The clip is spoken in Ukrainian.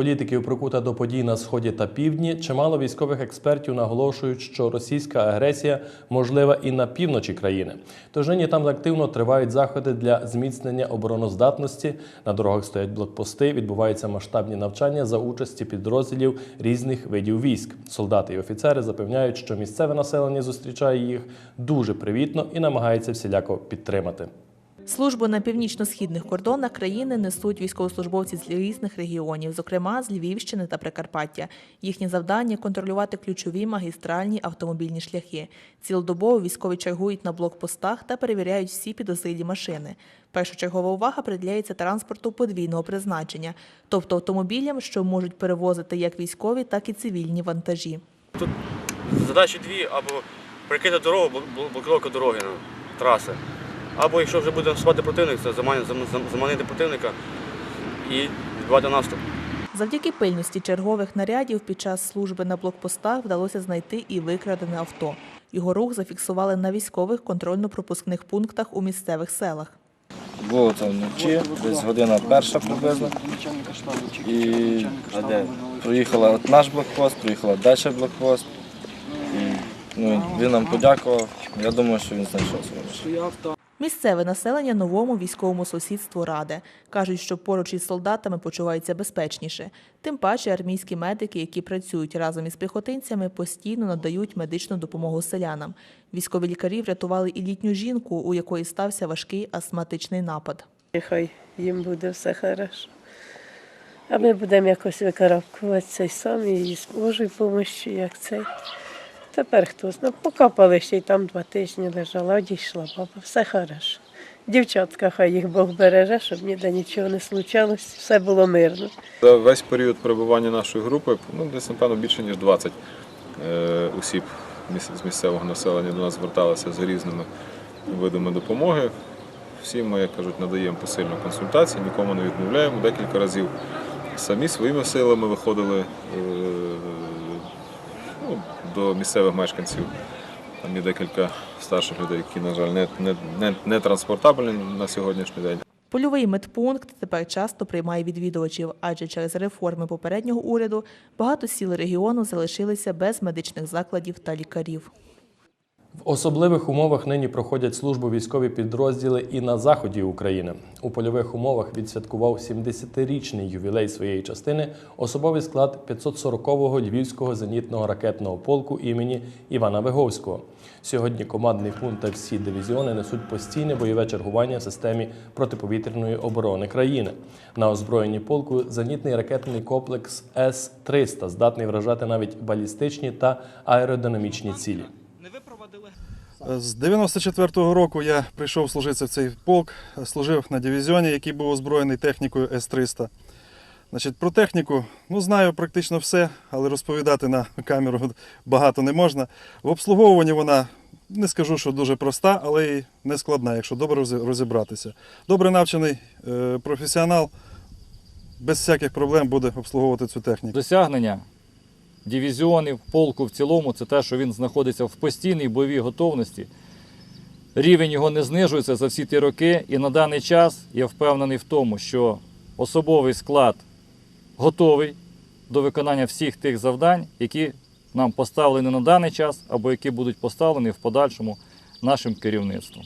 політиків прикута до подій на сході та півдні, чимало військових експертів наголошують, що російська агресія можлива і на півночі країни. Тож нині там активно тривають заходи для зміцнення обороноздатності. На дорогах стоять блокпости, відбуваються масштабні навчання за участі підрозділів різних видів військ. Солдати і офіцери запевняють, що місцеве населення зустрічає їх дуже привітно і намагається всіляко підтримати. Службу на північно-східних кордонах країни несуть військовослужбовці з різних регіонів, зокрема з Львівщини та Прикарпаття. Їхнє завдання контролювати ключові магістральні автомобільні шляхи. Цілодобово військові чергують на блокпостах та перевіряють всі підозрілі машини. Першочергова увага приділяється транспорту подвійного призначення, тобто автомобілям, що можуть перевозити як військові, так і цивільні вантажі. Тут Задачі дві або прикрити дорогу, бл- бл- блокировка дороги, ну, траси. Або якщо вже буде наступати противник, це заманити, противника і відбувати наступ. Завдяки пильності чергових нарядів під час служби на блокпостах вдалося знайти і викрадене авто. Його рух зафіксували на військових контрольно-пропускних пунктах у місцевих селах. Було це вночі, десь година перша приблизно. І а де? проїхала от наш блокпост, проїхала далі блокпост. І ну, він нам подякував. Я думаю, що він знайшов своє. Місцеве населення новому військовому сусідству раде. Кажуть, що поруч із солдатами почуваються безпечніше. Тим паче армійські медики, які працюють разом із піхотинцями, постійно надають медичну допомогу селянам. Військові лікарі врятували і літню жінку, у якої стався важкий астматичний напад. І хай їм буде все хорошо. А ми будемо якось викарабкуватися й самі, і з Божою допомогою, як цей. Тепер хто знає, покапали ще й там два тижні лежала, одійшла баба, все хорошо. Дівчатка, хай їх Бог береже, щоб ніде нічого не случалось, все було мирно. За весь період перебування нашої групи, ну десь напевно більше ніж 20 е, осіб з місцевого населення до нас зверталися з різними видами допомоги. Всім ми, як кажуть, надаємо посильну консультацію, нікому не відмовляємо. Декілька разів самі своїми силами виходили е, ну, до місцевих мешканців. Там є декілька старших людей, які, на жаль, не, не, не, не транспортабельні на сьогоднішній день. Польовий медпункт тепер часто приймає відвідувачів, адже через реформи попереднього уряду багато сіл регіону залишилися без медичних закладів та лікарів. В особливих умовах нині проходять службу військові підрозділи і на заході України. У польових умовах відсвяткував 70-річний ювілей своєї частини особовий склад 540-го Львівського зенітного ракетного полку імені Івана Виговського. Сьогодні командний пункт та всі дивізіони несуть постійне бойове чергування в системі протиповітряної оборони країни. На озброєнні полку зенітний ракетний комплекс С-300 здатний вражати навіть балістичні та аеродинамічні цілі. З 94-го року я прийшов служитися в цей полк, служив на дивізіоні, який був озброєний технікою С-300. Значить, про техніку ну, знаю практично все, але розповідати на камеру багато не можна. В обслуговуванні вона не скажу, що дуже проста, але й не складна, якщо добре розібратися. Добре навчений е, професіонал без всяких проблем буде обслуговувати цю техніку. Досягнення дивізіонів, полку в цілому це те, що він знаходиться в постійній бойовій готовності. Рівень його не знижується за всі ті роки, і на даний час я впевнений в тому, що особовий склад готовий до виконання всіх тих завдань, які нам поставлені на даний час, або які будуть поставлені в подальшому нашим керівництвом.